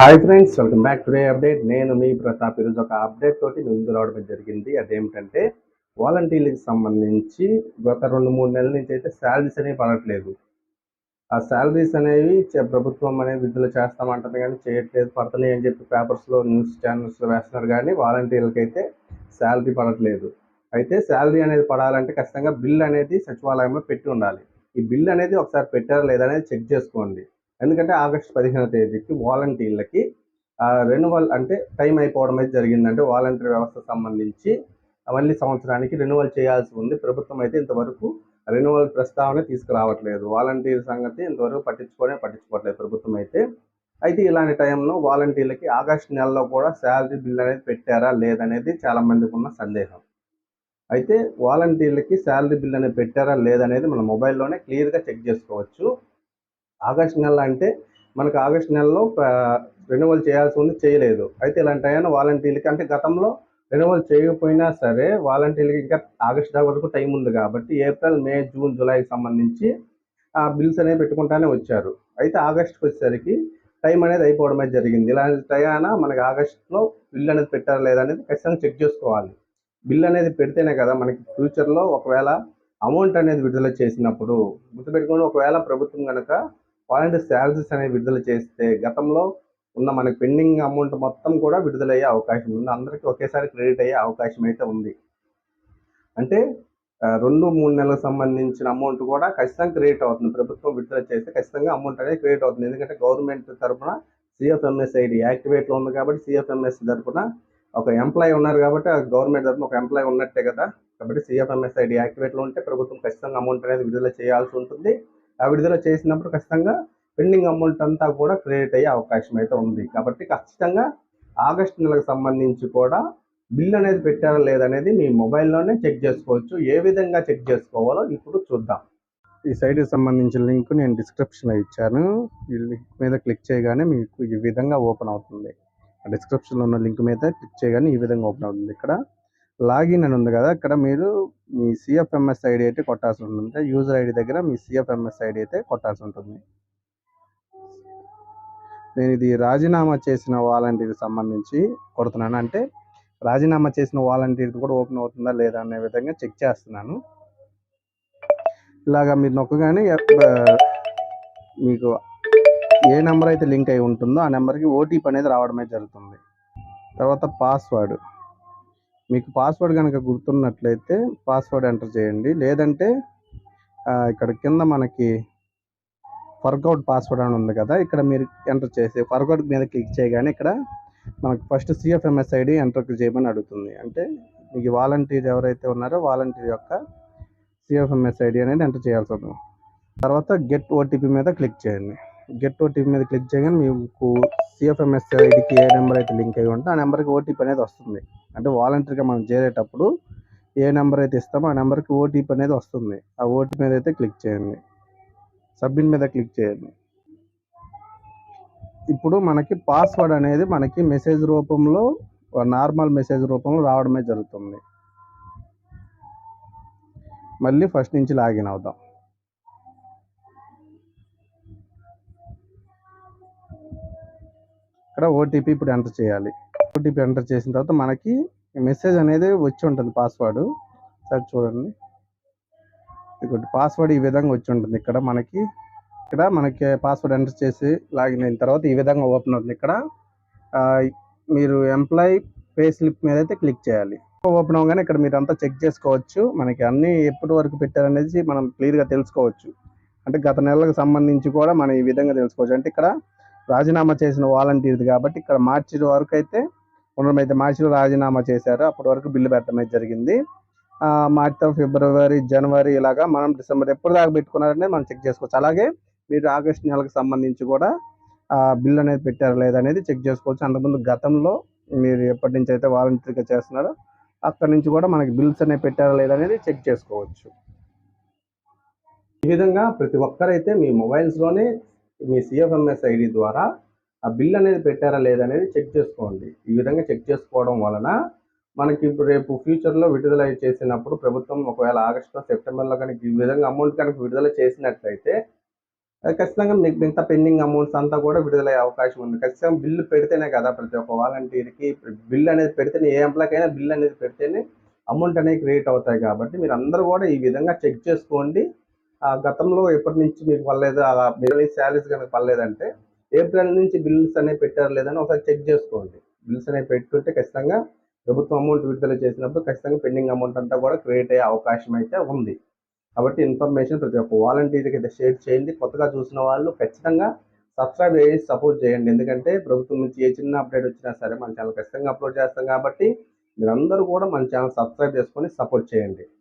Hi friends welcome back today update నేను మీ ప్రతాప్ ఈరోజు ఒక అప్డేట్ తోటి ముందు రావడం జరిగింది. అదేమిటంటే వాలంటీర్లకు సంబంధించి గత రెండు మూడు నెలల నుంచి అయితే శాలరీస్ అనేవి పడట్లేదు. ఆ శాలరీస్ అనేవి ప్రభుత్వం అనేది విడుదల చేస్తామంటుంది కానీ చేయట్లేదు పడతలే అని చెప్పి పేపర్స్లో న్యూస్ ఛానల్స్లో వేస్తున్నారు కానీ వాలంటీర్లకైతే అయితే శాలరీ పడట్లేదు. అయితే శాలరీ అనేది పడాలంటే ఖచ్చితంగా బిల్ అనేది సచివాలయంలో పెట్టి ఉండాలి. ఈ బిల్ అనేది ఒకసారి పెట్టారా లేదా అనేది చెక్ చేసుకోండి. ఎందుకంటే ఆగస్టు పదిహేనవ తేదీకి వాలంటీర్లకి రెన్యువల్ అంటే టైం అయిపోవడం అయితే జరిగిందంటే వాలంటీర్ వ్యవస్థ సంబంధించి మళ్ళీ సంవత్సరానికి రెన్యువల్ చేయాల్సి ఉంది. ప్రభుత్వం అయితే ఇంతవరకు రెన్యువల్ ప్రస్తావన తీసుకురావట్లేదు. వాలంటీర్ సంగతి ఇంతవరకు పట్టించుకోనే పట్టించుకోవట్లేదు ప్రభుత్వం అయితే. అయితే ఇలాంటి టైంలో వాలంటీర్లకి ఆగస్ట్ నెలలో కూడా శాలరీ బిల్ అనేది పెట్టారా లేదనేది చాలా మందికి ఉన్న సందేహం. అయితే వాలంటీర్లకి శాలరీ బిల్ అనేది పెట్టారా లేదనేది మన మొబైల్లోనే క్లియర్గా చెక్ చేసుకోవచ్చు. ఆగస్ట్ నెల అంటే మనకు ఆగస్ట్ నెలలో రెన్యువల్ చేయాల్సి ఉంది చేయలేదు. అయితే ఇలాంటి టైం వాలంటీర్లకి అంటే గతంలో రెన్యువల్ చేయకపోయినా సరే వాలంటీర్లకి ఇంకా ఆగస్ట్ దాకా వరకు టైం ఉంది కాబట్టి ఏప్రిల్ మే జూన్ జూలైకి సంబంధించి ఆ బిల్స్ అనేవి పెట్టుకుంటానే వచ్చారు. అయితే ఆగస్ట్కి వచ్చేసరికి టైం అనేది అయిపోవడమే జరిగింది. ఇలాంటి టయాన మనకి ఆగస్ట్లో బిల్ అనేది పెట్టారా లేదా అనేది ఖచ్చితంగా చెక్ చేసుకోవాలి. బిల్ అనేది పెడితేనే కదా మనకి ఫ్యూచర్లో ఒకవేళ అమౌంట్ అనేది విడుదల చేసినప్పుడు గుర్తుపెట్టుకొని ఒకవేళ ప్రభుత్వం కనుక వాలంటీర్ శాలరీస్ అనేవి విడుదల చేస్తే గతంలో ఉన్న మనకి పెండింగ్ అమౌంట్ మొత్తం కూడా విడుదలయ్యే అవకాశం ఉంది. అందరికీ ఒకేసారి క్రెడిట్ అయ్యే అవకాశం అయితే ఉంది. అంటే రెండు మూడు నెలలకు సంబంధించిన అమౌంట్ కూడా ఖచ్చితంగా క్రియేట్ అవుతుంది. ప్రభుత్వం విడుదల చేస్తే ఖచ్చితంగా అమౌంట్ అనేది క్రియేట్ అవుతుంది. ఎందుకంటే గవర్నమెంట్ తరఫున సిఎఫ్ఎంఎస్ ఐడి యాక్టివేట్లో ఉంది కాబట్టి సిఎఫ్ఎంఎస్ తరఫున ఒక ఎంప్లాయీ ఉన్నారు కాబట్టి గవర్నమెంట్ తరఫున ఒక ఎంప్లాయీ ఉన్నట్టే కదా. కాబట్టి సిఎఫ్ఎంఎస్ ఐడి యాక్టివేట్లో ఉంటే ప్రభుత్వం ఖచ్చితంగా అమౌంట్ అనేది విడుదల చేయాల్సి ఉంటుంది. ఆ విడుదల చేసినప్పుడు ఖచ్చితంగా పెండింగ్ అమౌంట్ అంతా కూడా క్రియేట్ అయ్యే అవకాశం అయితే ఉంది. కాబట్టి ఖచ్చితంగా ఆగస్ట్ నెలకు సంబంధించి కూడా బిల్ అనేది పెట్టారా లేదనేది మీ మొబైల్లోనే చెక్ చేసుకోవచ్చు. ఏ విధంగా చెక్ చేసుకోవాలో ఇప్పుడు చూద్దాం. ఈ సైట్కి సంబంధించిన లింక్ నేను డిస్క్రిప్షన్లో ఇచ్చాను. ఈ లింక్ మీద క్లిక్ చేయగానే మీకు ఈ విధంగా ఓపెన్ అవుతుంది. ఆ డిస్క్రిప్షన్లో ఉన్న లింక్ మీద క్లిక్ చేయగానే ఈ విధంగా ఓపెన్ అవుతుంది. ఇక్కడ లాగిన్ అని ఉంది కదా ఇక్కడ మీరు మీ సిఎఫ్ఎంఎస్ ఐడి అయితే కొట్టాల్సి ఉంటుంది. యూజర్ ఐడి దగ్గర మీ సిఎఫ్ఎంఎస్ ఐడి అయితే కొట్టాల్సి ఉంటుంది. నేను ఇది రాజీనామా చేసిన వాలంటీర్కి సంబంధించి కొడుతున్నాను. అంటే రాజీనామా చేసిన వాలంటీర్ కూడా ఓపెన్ అవుతుందా లేదా అనే విధంగా చెక్ చేస్తున్నాను. ఇలాగా మీరు నొక్కగానే మీకు ఏ నెంబర్ అయితే లింక్ అయి ఉంటుందో ఆ నెంబర్కి ఓటీపీ అనేది రావడమే జరుగుతుంది. తర్వాత పాస్వర్డ్. మీకు పాస్వర్డ్ కనుక గుర్తున్నట్లయితే పాస్వర్డ్ ఎంటర్ చేయండి. లేదంటే ఇక్కడ కింద మనకి ఫర్గౌట్ పాస్వర్డ్ అని ఉంది కదా ఇక్కడ మీరు ఎంటర్ చేసి వర్కౌట్ మీద క్లిక్ చేయగానే ఇక్కడ మనకు ఫస్ట్ సిఎఫ్ఎంఎస్ ఐడి ఎంటర్ చేయమని అడుగుతుంది. అంటే మీకు వాలంటీర్ ఎవరైతే ఉన్నారో వాలంటీర్ యొక్క సిఎఫ్ఎంఎస్ ఐడి అనేది ఎంటర్ చేయాల్సి ఉంటుంది తర్వాత గెట్ ఓటీపీ మీద క్లిక్ చేయండి. గెట్ ఓటీపీ మీద క్లిక్ చేయగానే మీకు సిఎఫ్ఎంఎస్ ఐడికి ఏ నెంబర్ అయితే లింక్ అయి ఉంటే ఆ నెంబర్కి ఓటీపీ అనేది వస్తుంది. అంటే వాలంటీర్గా మనం చేరేటప్పుడు ఏ నెంబర్ అయితే ఇస్తామో ఆ నెంబర్కి ఓటీపీ అనేది వస్తుంది. ఆ ఓటీపీ మీద అయితే క్లిక్ చేయండి. సబ్మిట్ మీద క్లిక్ చేయండి. ఇప్పుడు మనకి పాస్వర్డ్ అనేది మనకి మెసేజ్ రూపంలో నార్మల్ మెసేజ్ రూపంలో రావడమే జరుగుతుంది. మళ్ళీ ఫస్ట్ నుంచి లాగిన్ అవుదాం. ఇక్కడ ఓటీపీ ఇప్పుడు ఎంటర్ చేయాలి. ఓటీపీ ఎంటర్ చేసిన తర్వాత మనకి మెసేజ్ అనేది వచ్చి ఉంటుంది పాస్వర్డ్ సరే చూడండి. ఇక్కడ పాస్వర్డ్ ఈ విధంగా వచ్చి ఉంటుంది ఇక్కడ మనకి. ఇక్కడ మనకి పాస్వర్డ్ ఎంటర్ చేసి లాగిన్ అయిన తర్వాత ఈ విధంగా ఓపెన్ అవుతుంది. ఇక్కడ మీరు ఎంప్లాయీ పే స్లిప్ మీద అయితే క్లిక్ చేయాలి. ఓపెన్ అవగానే ఇక్కడ మీరు అంతా చెక్ చేసుకోవచ్చు. మనకి అన్ని ఎప్పటి వరకు పెట్టారనేది మనం క్లియర్గా తెలుసుకోవచ్చు. అంటే గత నెలలకు సంబంధించి కూడా మనం ఈ విధంగా తెలుసుకోవచ్చు. అంటే ఇక్కడ రాజీనామా చేసిన వాలంటీర్ది కాబట్టి ఇక్కడ మార్చి వరకు అయితే ఉండడం అయితే మార్చిలో రాజీనామా చేశారు. అప్పటి వరకు బిల్లు పెట్టడం అయితే జరిగింది. మార్చి ఫిబ్రవరి జనవరి ఇలాగా మనం డిసెంబర్ ఎప్పుడు దాకా పెట్టుకున్నారనే మనం చెక్ చేసుకోవచ్చు. అలాగే మీరు ఆగస్ట్ నెలకు సంబంధించి కూడా బిల్లు అనేది పెట్టారా లేదనేది చెక్ చేసుకోవచ్చు. అంతకుముందు గతంలో మీరు ఎప్పటి నుంచి అయితే వాలంటీర్గా చేస్తున్నారో అక్కడి నుంచి కూడా మనకి బిల్స్ అనేవి పెట్టారా లేదనేది చెక్ చేసుకోవచ్చు. ఈ విధంగా ప్రతి ఒక్కరైతే మీ మొబైల్స్లోనే మీ సిఎఫ్ఎంఎస్ ఐడి ద్వారా ఆ బిల్ అనేది పెట్టారా లేదా అనేది చెక్ చేసుకోండి. ఈ విధంగా చెక్ చేసుకోవడం వలన మనకి ఇప్పుడు రేపు ఫ్యూచర్లో విడుదల చేసినప్పుడు ప్రభుత్వం ఒకవేళ ఆగస్టులో సెప్టెంబర్లో కనుక ఈ విధంగా అమౌంట్ కనుక విడుదల చేసినట్లయితే ఖచ్చితంగా మీకు మిగతా పెండింగ్ అమౌంట్స్ అంతా కూడా విడుదలయ్యే అవకాశం ఉంది. ఖచ్చితంగా బిల్లు పెడితేనే కదా ప్రతి ఒక్క వాలంటీర్కి బిల్ అనేది పెడితేనే ఏ ఎంప్లాయ్కైనా బిల్ అనేది పెడితేనే అమౌంట్ అనేది క్రియేట్ అవుతాయి కాబట్టి మీరు అందరూ కూడా ఈ విధంగా చెక్ చేసుకోండి. గతంలో ఎప్పటి నుంచి మీకు పర్లేదు అలా బిల్ శాలరీస్ కనుక పర్లేదంటే ఏప్రిల్ నుంచి బిల్స్ అనేవి పెట్టారు లేదని ఒకసారి చెక్ చేసుకోండి. బిల్స్ అనేవి పెట్టుంటే ఖచ్చితంగా ప్రభుత్వం అమౌంట్ విడుదల చేసినప్పుడు ఖచ్చితంగా పెండింగ్ అమౌంట్ అంతా కూడా క్రియేట్ అయ్యే అవకాశం అయితే ఉంది. కాబట్టి ఇన్ఫర్మేషన్ ప్రతి ఒక్క వాలంటీర్కి అయితే షేర్ చేయండి. కొత్తగా చూసిన వాళ్ళు ఖచ్చితంగా సబ్స్క్రైబ్ చేసి సపోర్ట్ చేయండి. ఎందుకంటే ప్రభుత్వం నుంచి ఏ చిన్న అప్డేట్ వచ్చినా సరే మన ఛానల్ ఖచ్చితంగా అప్లోడ్ చేస్తాం కాబట్టి మీరందరూ కూడా మన ఛానల్ సబ్స్క్రైబ్ చేసుకొని సపోర్ట్ చేయండి.